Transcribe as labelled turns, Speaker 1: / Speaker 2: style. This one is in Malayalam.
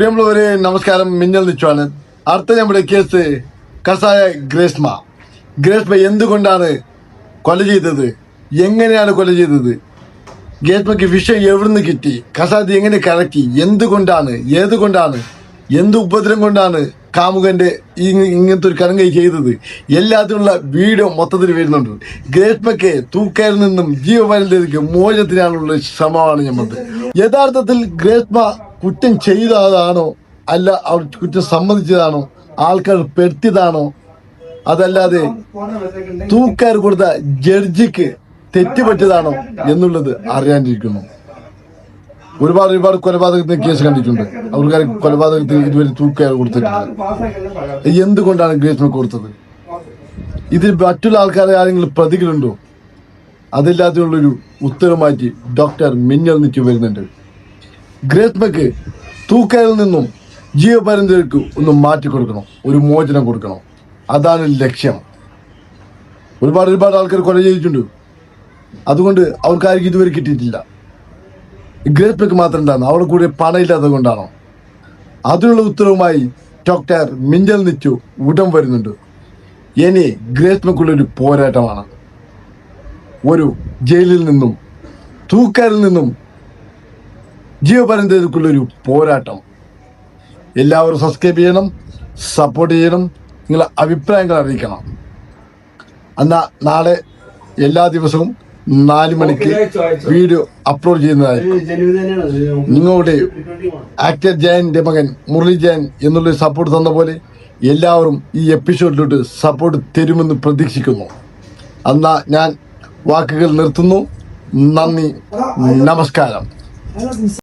Speaker 1: പ്രിയമുള്ളവരെ നമസ്കാരം. മിന്നൽ നിച്ചുവാണ് അടുത്ത നമ്മുടെ കേസ് കസായ ഗ്രേസ്മ ഗ്രേസ്മ എന്തുകൊണ്ടാണ് കൊല ചെയ്തത്? എങ്ങനെയാണ് കൊല ചെയ്തത്? ഗ്രേസ്മയ്ക്ക് വിഷയം എവിടുന്ന് കിട്ടി? കസാദ് എങ്ങനെ കലക്കി എന്തുകൊണ്ടാണ്? ഏതുകൊണ്ടാണ്? എന്ത് ഉപദ്രവം കൊണ്ടാണ് കാമുകന്റെ ഈ ഇങ്ങനത്തെ ഒരു കരങ്കൈ ചെയ്തത്? എല്ലാത്തിനുള്ള വീഡിയോ മൊത്തത്തിൽ വരുന്നുണ്ട്. ഗ്രേസ്മയ്ക്ക് തൂക്കയിൽ നിന്നും ജീവപാലത്തിലേക്ക് മോചനത്തിനാണുള്ള ശ്രമമാണ് ഞമ്മത് യഥാർത്ഥത്തിൽ ഗ്രേസ്മ കുറ്റം ചെയ്തതാണോ? അല്ല അവർ കുറ്റം സമ്മതിച്ചതാണോ? ആൾക്കാർ പെടുത്തിയതാണോ? അതല്ലാതെ തൂക്കാർ കൊടുത്ത ജഡ്ജിക്ക് തെറ്റുപറ്റിയതാണോ എന്നുള്ളത് അറിയാണ്ടിരിക്കുന്നു ഒരുപാട് ഒരുപാട് കൊലപാതകത്തിന് കേസ് കണ്ടിട്ടുണ്ട്. അവർക്ക് കൊലപാതകത്തിന് ഇതുവരെ തൂക്കയർ കൊടുത്തിട്ടുണ്ട് എന്തുകൊണ്ടാണ് ഗ്രേസ്മ കൊടുത്തത്? ഇതിൽ മറ്റുള്ള ആൾക്കാരെ ആരെങ്കിലും പ്രതികളുണ്ടോ? അതില്ലാതെയുള്ളൊരു ഉത്തരമാറ്റി ഡോക്ടർ മിന്നൽ നിറ്റ് വരുന്നുണ്ട്. ഗ്രേസ്മയ്ക്ക് തൂക്കയിൽ നിന്നും ജീവപരന്തർക്ക് ഒന്ന് മാറ്റി കൊടുക്കണം. ഒരു മോചനം കൊടുക്കണം. അതാണ് ലക്ഷ്യം. ഒരുപാട് ഒരുപാട് ആൾക്കാർ കൊല ചെയ്തിട്ടുണ്ട്. അതുകൊണ്ട് അവർക്കാർക്കും ഇതുവരെ കിട്ടിയിട്ടില്ല. ഗ്രേസ്മയ്ക്ക് മാത്രം ഉണ്ടാകുന്നു അവരുടെ കൂടെ പണയില്ലാത്തത് കൊണ്ടാണോ? അതിനുള്ള ഉത്തരവുമായി ഡോക്ടർ മിഞ്ചൽ നിച്ചു ഉടൻ വരുന്നുണ്ട്. ഇനി ഗ്രേസ്മയ്ക്കുള്ളൊരു പോരാട്ടമാണ്. ഒരു ജയിലിൽ നിന്നും തൂക്കാരിൽ നിന്നും ജീവപരന്തക്കുള്ളൊരു പോരാട്ടം. എല്ലാവരും സബ്സ്ക്രൈബ് ചെയ്യണം സപ്പോർട്ട് ചെയ്യണം നിങ്ങളെ അഭിപ്രായങ്ങൾ അറിയിക്കണം. എന്നാൽ നാളെ എല്ലാ ദിവസവും നാല് മണിക്ക് വീഡിയോ അപ്ലോഡ് ചെയ്യുന്നതായിരിക്കും. നിങ്ങളുടെ ആക്ടർ ജയന്റെ മകൻ മുരളി ജയൻ എന്നുള്ള സപ്പോർട്ട് തന്ന പോലെ എല്ലാവരും ഈ എപ്പിസോഡിലോട്ട് സപ്പോർട്ട് തരുമെന്ന് പ്രതീക്ഷിക്കുന്നു. എന്നാ ഞാൻ വാക്കുകൾ നിർത്തുന്നു. നന്ദി. നമസ്കാരം.